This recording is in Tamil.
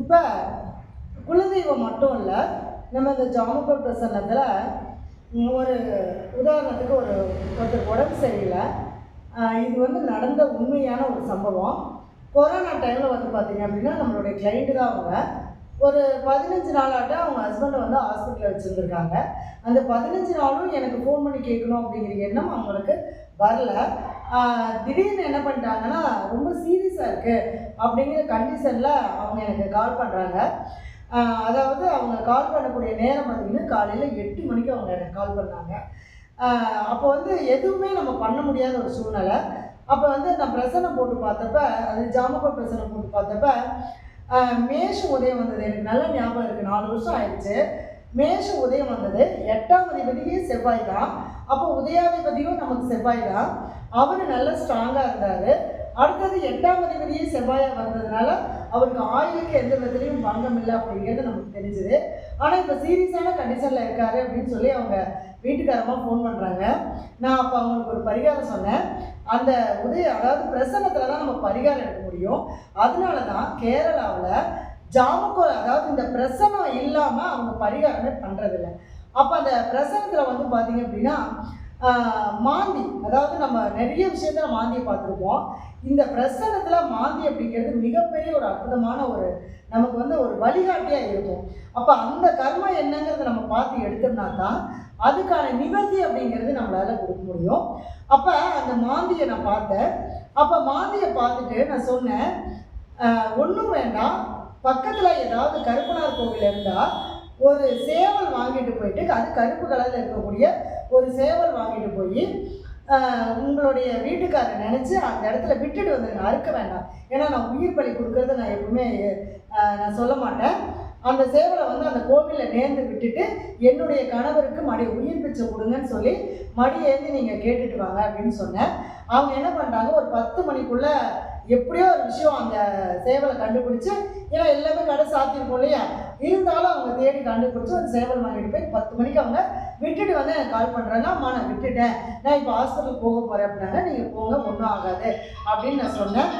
இப்போ குலதெய்வம் மட்டும் இல்லை நம்ம இந்த ஜாமக்கோட் பிரசன்னத்தில் ஒரு உதாரணத்துக்கு ஒரு ஒருத்தர் உடம்பு சரியில்லை. இது வந்து நடந்த உண்மையான ஒரு சம்பவம். கொரோனா டைமில் வந்து பார்த்தீங்க அப்படின்னா நம்மளுடைய கிளைண்ட்டு தான் அவங்க. ஒரு பதினஞ்சு நாளாட்ட அவங்க ஹஸ்பண்டை வந்து ஹாஸ்பிட்டலில் வச்சுருந்துருக்காங்க. அந்த பதினஞ்சு நாளும் எனக்கு ஃபோன் பண்ணி கேட்கணும் அப்படிங்கிற எண்ணம் அவங்களுக்கு வரல. திடீர்னு என்ன பண்ணிட்டாங்கன்னா ரொம்ப சீரியஸாக இருக்குது அப்படிங்கிற கண்டிஷனில் அவங்க எனக்கு கால் பண்ணுறாங்க அதாவது அவங்க கால் பண்ணக்கூடிய நேரம் பார்த்திங்கன்னா காலையில் எட்டு மணிக்கு அவங்க எனக்கு கால் பண்ணாங்க. அப்போ வந்து எதுவுமே நம்ம பண்ண முடியாத ஒரு சூழ்நிலை. அப்போ வந்து நான் பிரசனை போட்டு பார்த்தப்ப அது ஜாமக்கோல் பிரசனை போட்டு பார்த்தப்ப மேஷ உதயம் வந்தது. எனக்கு நல்ல ஞாபகம் இருக்குது நாலு வருஷம் ஆயிடுச்சு. மேஷ உதயம் வந்தது. எட்டாம் அதிபதியே செவ்வாய் தான். அப்போ உதயாதிபதியும் நமக்கு செவ்வாய் தான். அவர் நல்ல ஸ்ட்ராங்காக இருந்தார். அடுத்தது எட்டாம் அதிபதியே செவ்வாயாக வந்ததுனால அவருக்கு ஆயுளுக்கு எந்த விதத்துலையும் பங்கம் இல்லை அப்படிங்கிறது நமக்கு தெரிஞ்சுது. ஆனால் இப்போ சீரியஸான கண்டிஷனில் இருக்காரு அப்படின்னு சொல்லி அவங்க வீட்டுக்காரமாக ஃபோன் பண்ணுறாங்க நான் அப்போ அவங்களுக்கு ஒரு பரிகாரம் சொன்னேன். அந்த உதய அதாவது பிரசன்னத்தில் தான் நம்ம பரிகாரம் எடுக்க முடியும். அதனால தான் கேரளாவில் ஜாமக்கோல் அதாவது இந்த பிரசனம் இல்லாமல் அவங்க பரிகாரமே பண்ணுறதில்ல அப்போ அந்த பிரசனத்தில் வந்து பார்த்தீங்க அப்படின்னா மாந்தி. அதாவது நம்ம நிறைய விஷயத்துல மாந்தியை பார்த்துருப்போம். இந்த பிரசனத்தில் மாந்தி அப்படிங்கிறது மிகப்பெரிய ஒரு அற்புதமான ஒரு நமக்கு வந்து ஒரு வழிகாட்டியாக இருக்கும். அப்போ அந்த கர்மா என்னங்கிறத நம்ம பார்த்து எடுத்தோம்னா தான் அதுக்கான நிவர்த்தி அப்படிங்கிறது நம்மளால் கொடுக்க முடியும். அப்போ அந்த மாந்தியை நான் பார்த்தேன். அப்போ மாந்தியை பார்த்துட்டு நான் சொன்னேன் ஒன்றும் வேண்டாம். பக்கத்தில் ஏதாவது கருப்பனார் கோவில் இருந்தால் ஒரு சேவல் வாங்கிட்டு போயிட்டு அது கருப்பு கலரில் இருக்கக்கூடிய ஒரு சேவல் வாங்கிட்டு போய் உங்களுடைய வீட்டுக்காரர் நினச்சி அந்த இடத்துல விட்டுட்டு வந்துருங்க அறுக்க வேண்டாம். ஏன்னா நான் உயிர் பலி கொடுக்கறத நான் எப்பவுமே நான் சொல்ல மாட்டேன். அந்த சேவலை வந்து அந்த கோவிலில் நேர்ந்து விட்டுட்டு என்னுடைய கணவருக்கு மடி உயிர் பிச்சை கொடுங்கன்னு சொல்லி மடியேந்து ஏந்தி நீங்கள் கேட்டுட்டு வாங்க அப்படின்னு சொன்னேன். அவங்க என்ன பண்ணுறாங்க ஒரு பத்து மணிக்குள்ளே எப்படியோ ஒரு விஷயம் அந்த சேவலை கண்டுபிடிச்சு ஏன்னா எல்லாமே கடை சாத்தியிருக்கும் இல்லையா? இருந்தாலும் அவங்க தேடி கண்டுபிடிச்சி அந்த சேவல் வாங்கிட்டு போய் பத்து மணிக்கு அவங்க விட்டுட்டு வந்து எனக்கு கால் பண்ணுறாங்க அம்மா நான் விட்டுட்டேன். நான் இப்போ ஹாஸ்பிட்டலுக்கு போக போகிறேன் அப்படின்னாங்க. நீங்கள் போங்க ஒன்றும் ஆகாது அப்படின்னு நான் சொன்னேன்.